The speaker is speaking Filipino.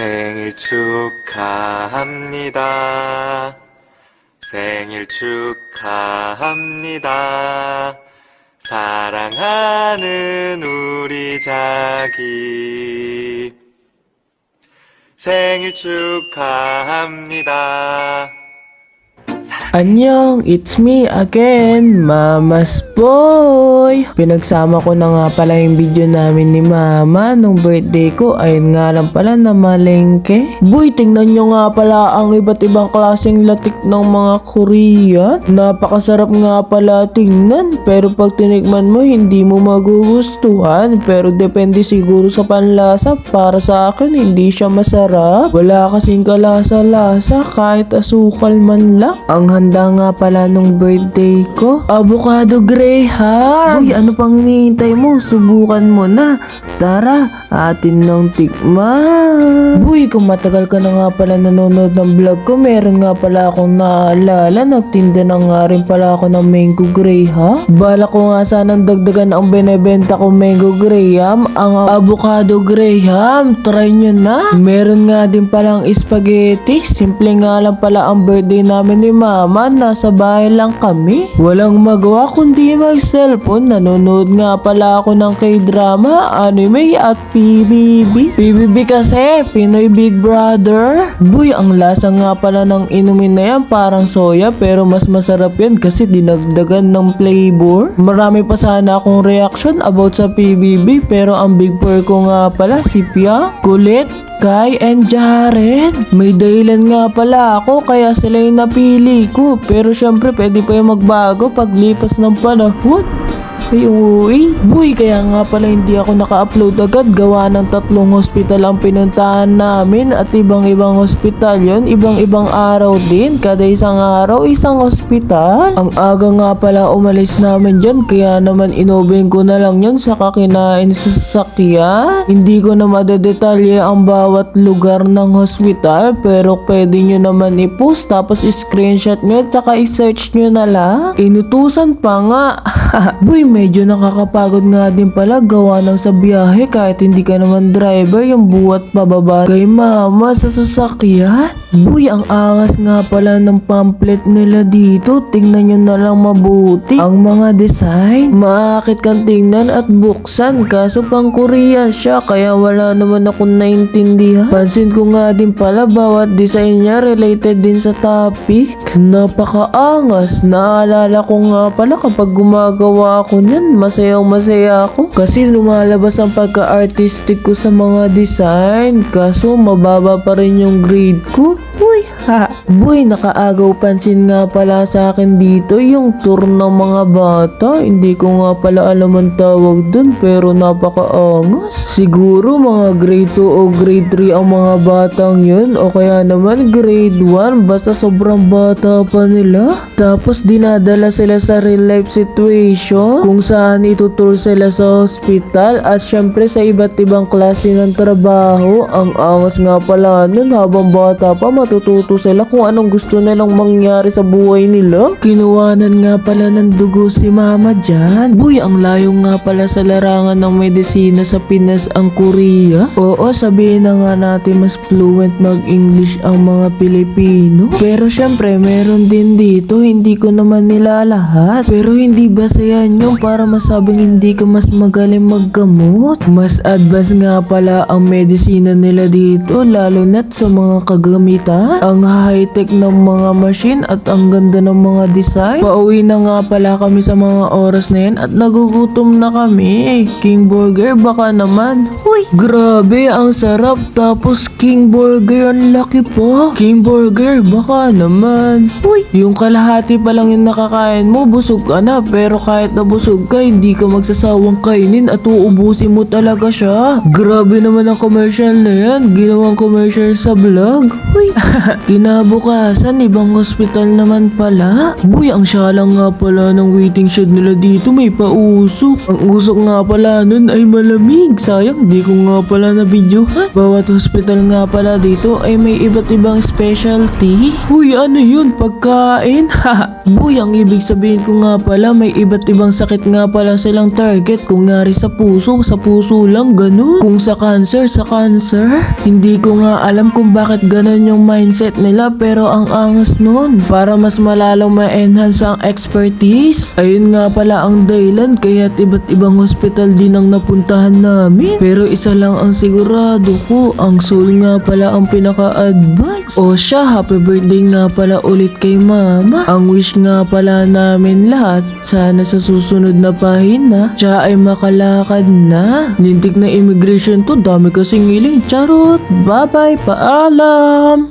생일 축하합니다. 생일 축하합니다. 사랑하는 우리 자기. 생일 축하합니다. Anyong, it's me again, Mama's Boy! Pinagsama ko na nga pala yung video namin ni Mama nung birthday ko, ayun nga lang pala na malengke. Boy, tingnan nyo nga pala ang iba't ibang klaseng latik ng mga Korean. Napakasarap nga pala tingnan, pero pag tinikman mo, hindi mo magugustuhan. Pero depende siguro sa panlasa, para sa akin, hindi siya masarap. Wala kasing kalasa-lasa, kahit asukal man lang. Ang handa nga pala nung birthday ko, avocado graham. Uy, ano pang hinihintay mo? Subukan mo na. Tara, atin nang tikman. Uy, kung matagal ka na nga pala nanonood ng vlog ko, meron nga pala akong naalala. Nagtinda na nga rin pala ako ng mango graham. Bala ko nga sanang dagdagan ang binebenta ko mango graham, ang avocado graham. Try nyo na. Meron nga din palang spaghetti. Simple nga lang pala ang birthday namin ni mama. Nasa bahay lang kami. Walang magawa kundi mag-cellphone. Nanonood nga pala ako ng k-drama, anime at PBB. PBB kasi, Pinoy Big Brother. Buy, ang lasa nga pala ng inumin na yan parang soya pero mas masarap yan kasi dinagdagan ng flavor. Marami pa sana akong reaction about sa PBB pero ang big four ko nga pala si Pia, Kulit, Kai and Jaren. May dahilan nga pala ako kaya sila yung napili ko. Pero syempre pwede pa yung magbago paglipas ng panahon. Ay, uy. Buy, kaya nga pala hindi ako naka-upload agad. Gawa ng tatlong hospital ang pinuntahan namin at ibang-ibang hospital yon Ibang-ibang araw din. Kada isang araw, isang hospital. Ang aga nga pala umalis namin dyan. Kaya naman inobin ko na lang yan sa kakinain sa sasakyan. Hindi ko na madedetalye ang bawat lugar ng hospital. Pero pwede nyo naman i-post tapos screenshot nyo at saka i-search nyo na lang. Inutusan pa nga. Boy, medyo nakakapagod nga din pala gawa ng sa biyahe kahit hindi ka naman driver yung buwat pababa kay mama sa sasakyan. Boy, ang angas nga pala ng pamphlet nila dito. Tingnan nyo na lang mabuti. Ang mga design. Maakit kang tingnan at buksan. Kaso pang Korean siya kaya wala naman akong naintindihan. Pansin ko nga din pala bawat design niya related din sa topic. Napakaangas. Naalala ko nga pala kapag gumagawa ako niyan, masayang masaya ako. Kasi lumalabas ang pagka-artistic ko sa mga design. Kaso mababa pa rin yung grade ko. Uy, ha. Boy, nakaagaw pansin nga pala sa akin dito yung tour ng mga bata. Hindi ko nga pala alam ang tawag dun pero napakaangas. Siguro mga grade 2 o grade 3 ang mga batang yun o kaya naman grade 1 basta sobrang bata pa nila. Tapos dinadala sila sa real life situation kung saan itutur sila sa hospital at syempre sa iba't ibang klase ng trabaho. Ang angas nga pala nun habang bata pa matututo sila kung anong gusto nilang mangyari sa buhay nila. Kinuwanan nga pala ng dugo si mama dyan. Buy, ang layo nga pala sa larangan ng medisina sa Pinas ang Korea. Oo, sabihin na nga natin mas fluent mag-English ang mga Pilipino. Pero syempre, meron din dito, hindi ko naman nila lahat. Pero hindi ba yan yung para masabing hindi ka mas magaling maggamot? Mas advance nga pala ang medisina nila dito, lalo na't sa mga kagamitan. Ang high-tech ng mga machine at ang ganda ng mga design. Pauwi na nga pala kami sa mga oras na yan at nagugutom na kami. King Burger baka naman. Uy, grabe, ang sarap. Tapos King Burger, ang laki po. King Burger, baka naman. Uy, yung kalahati pa lang yung nakakain mo, busog ka na. Pero kahit na busog ka, hindi ka magsasawang kainin at uubusin mo talaga siya. Grabe naman ang commercial na yan. Ginawang commercial sa vlog. Uy, Kinabukasan, ibang hospital naman pala. Boy, ang syalang nga pala ng waiting shed nila dito may pausok. Ang usok nga pala nun ay malamig. Sayang, di ko nga pala na videohan. Bawat hospital nga pala dito ay may iba't ibang specialty. Uy, ano yun? Pagkain? Haha. Boy, ang ibig sabihin ko nga pala may iba't ibang sakit nga pala silang target. Kung ngari sa puso, sa puso lang, ganun. Kung sa cancer, sa cancer. Hindi ko nga alam kung bakit ganun yung mindset nila pero ang angas nun. Para mas malalong ma-enhance ang expertise. Ayun nga pala ang dahilan kaya't iba't ibang hospital din ang napuntahan namin. Pero isa lang ang sigurado ko, ang soul nga pala ang pinaka-advance. O siya, happy birthday nga pala ulit kay mama. Ang wish nga pala namin lahat, sana sa susunod na pahina, siya ay makalakad na. Lintik na immigration to, dami kasing ngiling. Charot! Bye-bye, paalam!